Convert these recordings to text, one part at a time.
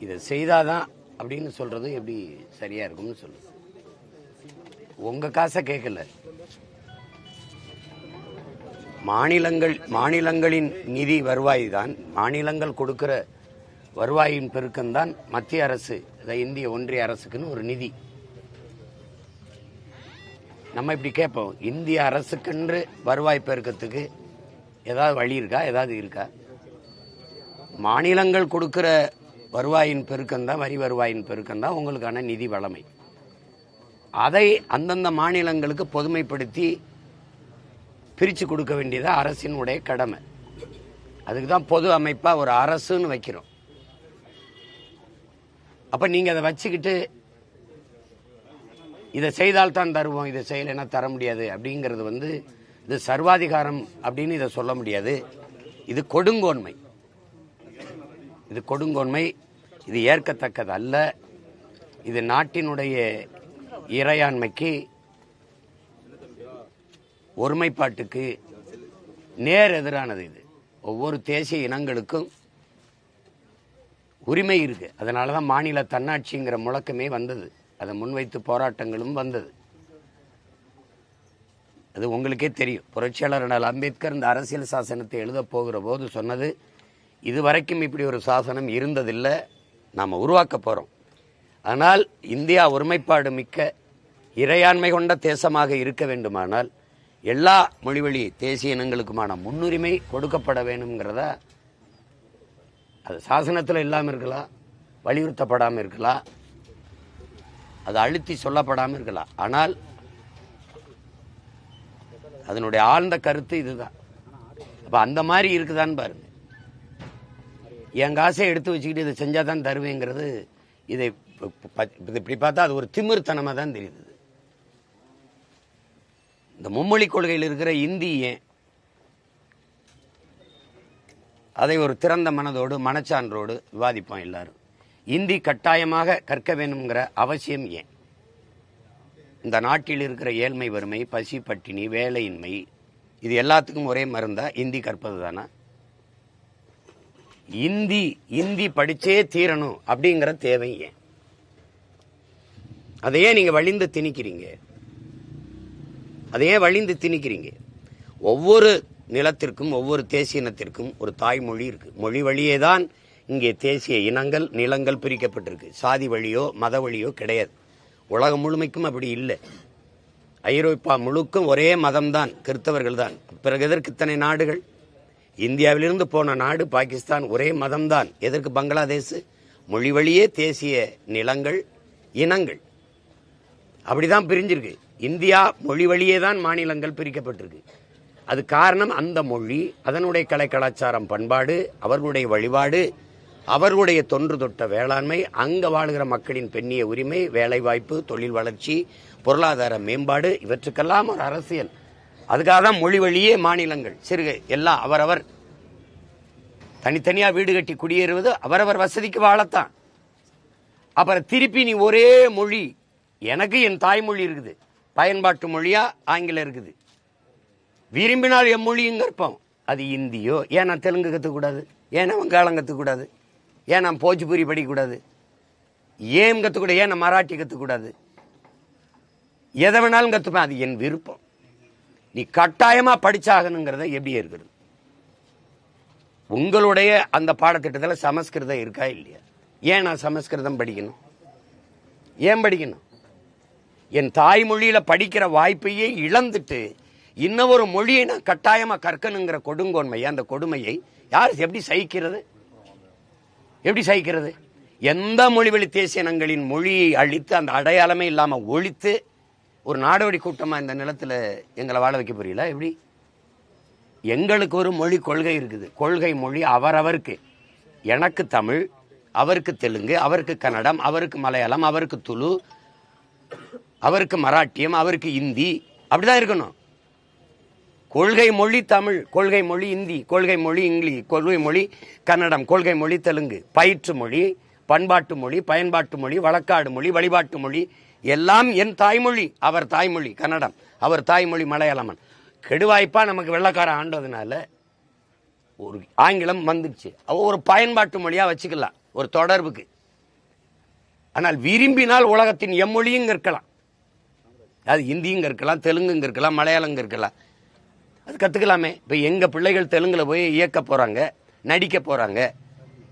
இதை செய்தாதான் அப்படின்னு சொல்றது எப்படி சரியா இருக்கும்னு சொல்லு உங்க காசை கேட்கல மாநிலங்கள் மாநிலங்களின் நிதி வருவாய் தான் மாநிலங்கள் கொடுக்கிற வருவாயின் பெருக்கம்தான் மத்திய அரசு இந்திய ஒன்றிய அரசுக்குன்னு ஒரு நிதி. நம்ம இப்படி கேட்போம் இந்திய அரசுக்கென்று வருவாய் பெருக்கத்துக்கு ஏதாவது வழி இருக்கா? ஏதாவது இருக்கா? மாநிலங்கள் கொடுக்கிற வருவாயின் பெருக்கம்தான் வரி வருவாயின் பெருக்கம் தான் உங்களுக்கான நிதி வளமை. அதை அந்தந்த மாநிலங்களுக்கு பொதுமைப்படுத்தி பிரித்து கொடுக்க வேண்டியது அரசினுடைய கடமை. அதுக்கு தான் பொது அமைப்பாக ஒரு அரசுன்னு வைக்கிறோம். அப்போ நீங்கள் அதை வச்சுக்கிட்டு இதை செய்தால் தான் தருவோம் இதை செய்யலைன்னா தர முடியாது அப்படிங்கிறது வந்து இது சர்வாதிகாரம் அப்படின்னு இதை சொல்ல முடியாது. இது கொடுங்கோன்மை. இது கொடுங்கோன்மை. இது ஏற்கத்தக்கது அல்ல இது நாட்டினுடைய இறையாண்மைக்கு ஒருமைப்பாட்டுக்கு நேர் எதிரானது இது. ஒவ்வொரு தேசிய இனங்களுக்கும் உரிமை இருக்கு. அதனால தான் மாநில தன்னாட்சிங்கிற முழக்கமே வந்தது. அதை முன்வைத்து போராட்டங்களும் வந்தது. அது உங்களுக்கே தெரியும். புரட்சியாளர் அம்பேத்கர் இந்த அரசியல் சாசனத்தை எழுத போகிற போது சொன்னது இதுவரைக்கும் இப்படி ஒரு சாசனம் இருந்ததில்லை. நாம் உருவாக்க போகிறோம் ஆனால் இந்தியா ஒருமைப்பாடு மிக்க இறையாண்மை கொண்ட தேசமாக இருக்க வேண்டுமானால் எல்லா மொழிவழி தேசிய இனங்களுக்குமான முன்னுரிமை கொடுக்கப்பட வேணுங்கிறத அது சாசனத்தில் இல்லாமல் இருக்கலாம் வலியுறுத்தப்படாமல் இருக்கலாம் அது அழுத்தி சொல்லப்படாமல் இருக்கலாம் ஆனால் அதனுடைய ஆழ்ந்த கருத்து இதுதான். அப்போ அந்த மாதிரி இருக்குதான்னு பாருங்கள் என் காசை எடுத்து வச்சுக்கிட்டு இதை செஞ்சால் தான் தருவேங்கிறது இதை இது இப்படி பார்த்தா அது ஒரு திமிர்த்தனமாக தான் தெரியுது. இந்த மும்மொழி கொள்கையில் இருக்கிற இந்தி ஏன் அதை ஒரு திறந்த மனதோடு மனச்சான்றோடு விவாதிப்போம் எல்லாரும். இந்தி கட்டாயமாக கற்க வேணுங்கிற அவசியம் ஏன்? இந்த நாட்டில் இருக்கிற ஏழ்மை வறுமை பசி பட்டினி வேலையின்மை இது எல்லாத்துக்கும் ஒரே மருந்தா இந்தி கற்பது தானா? இந்தி இந்தி படிச்சே தீரணும் அப்படிங்கிற தேவை ஏன்? அதையே நீங்க வழிந்து திணிக்கிறீங்க? அதையே வழிந்து திணிக்கிறீங்க? ஒவ்வொரு நிலத்திற்கும் ஒவ்வொரு தேசிய இனத்திற்கும் ஒரு தாய்மொழி இருக்கு. மொழி வழியே தான் இங்கே தேசிய இனங்கள் நிலங்கள் பிரிக்கப்பட்டிருக்கு. சாதி வழியோ மத வழியோ கிடையாது. உலகம் முழுமைக்கும் அப்படி இல்லை. ஐரோப்பா முழுக்கும் ஒரே மதம்தான் கிறித்தவர்கள் தான் பிறகு எதற்கு இத்தனை நாடுகள்? இந்தியாவிலிருந்து போன நாடு பாகிஸ்தான் ஒரே மதம்தான். எதற்கு பங்களாதேஷ் மொழி வழியே தேசிய நிலங்கள் இனங்கள். அப்படிதான் பிரிஞ்சிருக்கு. இந்தியா மொழி வழியே தான் மாநிலங்கள் பிரிக்கப்பட்டிருக்கு. அது காரணம் அந்த மொழி அதனுடைய கலை கலாச்சாரம் பண்பாடு அவர்களுடைய வழிபாடு அவர்களுடைய தொன்று தொட்ட வேளாண்மை அங்க வாழுகிற மக்களின் பெண்ணிய உரிமை வேலைவாய்ப்பு தொழில் வளர்ச்சி பொருளாதார மேம்பாடு இவற்றுக்கெல்லாம் ஒரு அரசியல். அதுக்காக தான் மொழி வழியே மாநிலங்கள். சிறுகை எல்லாம் அவரவர். தனித்தனியாக வீடு கட்டி குடியேறுவது அவரவர் வசதிக்கு வாழத்தான். அப்புறம் திருப்பி நீ ஒரே மொழி. எனக்கு என் தாய்மொழி இருக்குது. பயன்பாட்டு மொழியா ஆங்கிலம் இருக்குது. விரும்பினால் என் மொழியும் கற்போம் அது இந்தியோ? ஏன் நான் தெலுங்கு கற்றுக்கூடாது ஏன் வங்காளம் கற்றுக்கூடாது ஏன் நான் போஜ்பூரி படிக்கக்கூடாது? ஏன் கற்றுக்கூடாது ஏன் நான் மராட்டி கற்றுக்கூடாது எதை வேணாலும் கற்றுப்பேன் அது என் விருப்பம். நீ கட்டாயமா படிச்சாகணுங்கிறத எப்படி இருக்கிறது உங்களுடைய அந்த பாடத்திட்டத்தில் சமஸ்கிருதம் இருக்கா இல்லையா? ஏன் நான் சமஸ்கிருதம் படிக்கணும்? ஏன் படிக்கணும்? என் தாய்மொழியில் படிக்கிற வாய்ப்பையே இழந்துட்டு இன்னொரு மொழியை நான் கட்டாயமா கற்கணுங்கிற கொடுங்கோன்மையை அந்த கொடுமையை யார் எப்படி சகிக்கிறது? எப்படி சகிக்கிறது? எந்த மொழிவழி தேசிய இனங்களின் மொழியை அழித்து அந்த அடையாளமே இல்லாமல் ஒழித்து ஒரு நாடோடி கூட்டமாக இந்த நிலத்தில் எங்களை வாழ வைக்க புரியல எப்படி? எங்களுக்கு ஒரு மொழி கொள்கை இருக்குது. கொள்கை மொழி அவரவருக்கு. எனக்கு தமிழ் அவருக்கு தெலுங்கு அவருக்கு கன்னடம் அவருக்கு மலையாளம் அவருக்கு துளு அவருக்கு மராட்டியம் அவருக்கு இந்தி. அப்படிதான் இருக்கணும். கொள்கை மொழி தமிழ் கொள்கை மொழி இந்தி கொள்கை மொழி இங்கிலீஷ் கொள்கை மொழி கன்னடம் கொள்கை மொழி தெலுங்கு. பயிற்று மொழி பண்பாட்டு மொழி பயன்பாட்டு மொழி வழக்காடு மொழி வழிபாட்டு மொழி எல்லாம் என் தாய்மொழி அவர் தாய்மொழி கன்னடம். அவர் தாய்மொழி மலையாளமன். கெடுவாய்ப்பாக நமக்கு வெள்ளக்காரன் ஆண்டதுனால ஒரு ஆங்கிலம் வந்துடுச்சு. ஒரு பயன்பாட்டு மொழியாக வச்சுக்கலாம் ஒரு தொடர்புக்கு. ஆனால் விரும்பினால் உலகத்தின் எம்மொழியும் கற்கலாம். அது ஹிந்தியும் கற்கலாம் தெலுங்கும் கற்கலாம் மலையாளம் கற்கலாம். அது கற்றுக்கலாமே இப்போ எங்கள் பிள்ளைகள் தெலுங்கில் போய் இயக்க போகிறாங்க நடிக்க போகிறாங்க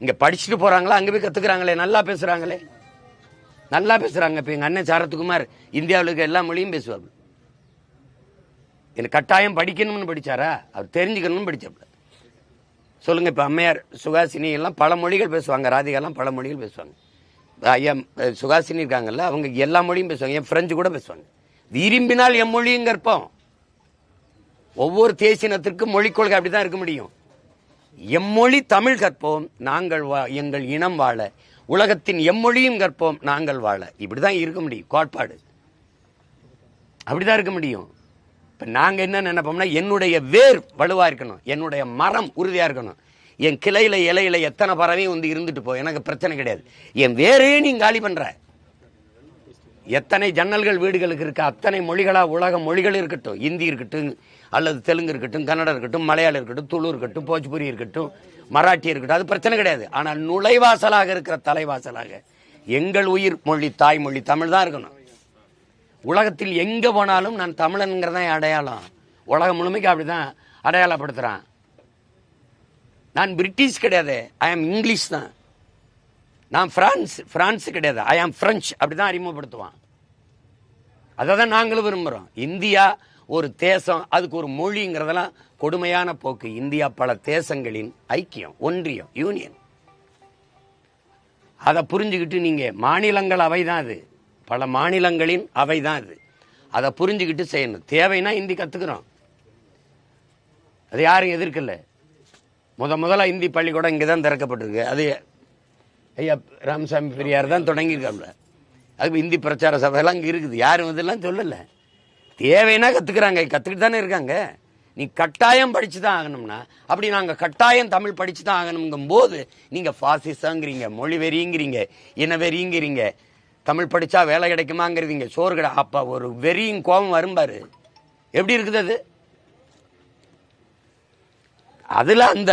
இங்கே படிச்சுட்டு போகிறாங்களா அங்கே போய் கற்றுக்குறாங்களே நல்லா பேசுகிறாங்களே நல்லா பேசுகிறாங்க இப்போ எங்கள் அண்ணன் சரத்குமார் இந்தியாவில் இருக்க எல்லா மொழியும் பேசுவார் எனக்கு கட்டாயம் படிக்கணும்னு படிச்சாரா? அவர் தெரிஞ்சுக்கணும்னு படிச்சாப்புல சொல்லுங்க இப்போ அம்மையார் சுகாசினி எல்லாம் பல மொழிகள் பேசுவாங்க ராதிகாலாம் பல மொழிகள் பேசுவாங்க. ஐயா சுகாசினி இருக்காங்கல்ல அவங்க எல்லா மொழியும் பேசுவாங்க என் ஃப்ரெஞ்சு கூட பேசுவாங்க. விரும்பினால் எம் மொழியும் கற்போம். ஒவ்வொரு தேசினத்திற்கும் மொழிக் கொள்கை அப்படிதான் இருக்க முடியும். எம்மொழி தமிழ் கற்போம் நாங்கள் வா எங்கள் இனம் வாழ. உலகத்தின் எம்மொழியும் கற்போம் நாங்கள் வாழ. இப்படிதான் இருக்க முடியும் கோட்பாடு. அப்படிதான் இருக்க முடியும். இப்போ நாங்கள் என்ன நினைப்போம்னா என்னுடைய வேர் வலுவாக இருக்கணும் என்னுடைய மரம் உறுதியாக இருக்கணும். என் கிளையில இலையில எத்தனை பறவையும் வந்து இருந்துட்டு போ எனக்கு பிரச்சனை கிடையாது. என் வேரையே நீ காலி பண்ணுற எத்தனை ஜன்னல்கள் வீடுகளுக்கு இருக்க? அத்தனை மொழிகளா உலக மொழிகள் இருக்கட்டும். இந்தி இருக்கட்டும் அல்லது தெலுங்கு இருக்கட்டும் கன்னடம் இருக்கட்டும் மலையாளம் இருக்கட்டும் துளு இருக்கட்டும் போஜ்புரி இருக்கட்டும் மராட்டி இருக்கட்டும் அது பிரச்சனை கிடையாது. ஆனால் நுழைவாசலாக இருக்கிற தலைவாசலாக எங்கள் உயிர் மொழி தாய்மொழி தமிழ் தான் இருக்கணும். உலகத்தில் எங்கே போனாலும் நான் தமிழனுங்கிறதான் என் அடையாளம். உலகம் முழுமைக்கு அப்படிதான் அடையாளப்படுத்துகிறான் நான் பிரிட்டிஷ் கிடையாது. ஐ ஆம் இங்கிலீஷ் தான். நான் பிரான்ஸ் பிரான்ஸ் கிடையாது. ஐ ஆம் பிரெஞ்சு அப்படிதான் அறிமுகப்படுத்துவான். அதை தான் நாங்களும் விரும்புகிறோம் இந்தியா ஒரு தேசம் அதுக்கு ஒரு மொழிங்கிறதெல்லாம் கொடுமையான போக்கு. இந்தியா பல தேசங்களின் ஐக்கியம் ஒன்றியம் யூனியன் அதை புரிஞ்சுக்கிட்டு நீங்கள் மாநிலங்கள் அவை தான் அது. பல மாநிலங்களின் அவை தான் அது. அதை புரிஞ்சுக்கிட்டு செய்யணும். தேவைன்னா இந்தி கற்றுக்குறோம் அது யாரும் எதிர்க்கல. முத முதல்ல இந்தி பள்ளிக்கூடம் இங்கே தான் திறக்கப்பட்டிருக்கு. அது ஐயா ராமசாமி பெரியார் தான் தொடங்கியிருக்காப்ல அது இந்தி பிரச்சார சபையெல்லாம் இங்கே இருக்குது. யாரும் இதெல்லாம் சொல்லலை. தேவைன்னா கற்றுக்குறாங்க கற்றுக்கிட்டு தானே இருக்காங்க. நீ கட்டாயம் படித்து தான் ஆகணும்னா அப்படி நாங்கள் கட்டாயம் தமிழ் படிச்சு தான் ஆகணுங்கும் போது நீங்கள் ஃபாசிசங்கிறீங்க மொழி வெறிங்கிறீங்க இன வெறிங்கிறீங்க தமிழ் படித்தா வேலை கிடைக்குமாங்கிறீங்க சோறு கிட அப்போ ஒரு வெறியும் கோபம் வரும்பாரு எப்படி இருக்குது அது? அதில் அந்த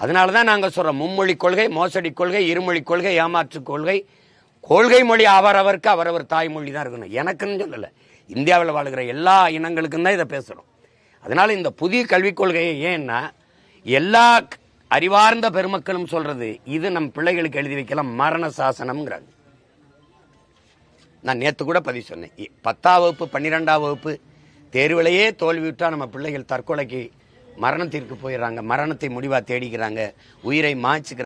அதனால தான் நாங்கள் சொல்கிறோம் மும்மொழி கொள்கை மோசடி கொள்கை இருமொழி கொள்கை ஏமாற்று கொள்கை கொள்கை மொழி அவரவருக்கு அவரவர் தாய்மொழி தான் இருக்கணும். எனக்குன்னு சொல்லலை. இந்தியாவில் வாழ்கிற எல்லா இனங்களுக்கும் தான் இதை பேசுகிறோம் அதனால் இந்த புதிய கல்விக் கொள்கையை ஏன்னா எல்லா அறிவார்ந்த பெருமக்களும் சொல்கிறது இது நம் பிள்ளைகளுக்கு எழுதி வைக்கலாம் மரண சாசனம்ங்கிறாங்க. நான் நேற்று கூட பதிவு சொன்னேன். பத்தாம் வகுப்பு பன்னிரெண்டாம் வகுப்பு தேர்விலேயே தோல்வியுற்றால் நம்ம பிள்ளைகள் தற்கொலைக்கு மரணத்திற்கு போயிடுறாங்க. மரணத்தை முடிவா தேடிக்கிறாங்க. உயிரை மாய்ச்சிக்கிறாங்க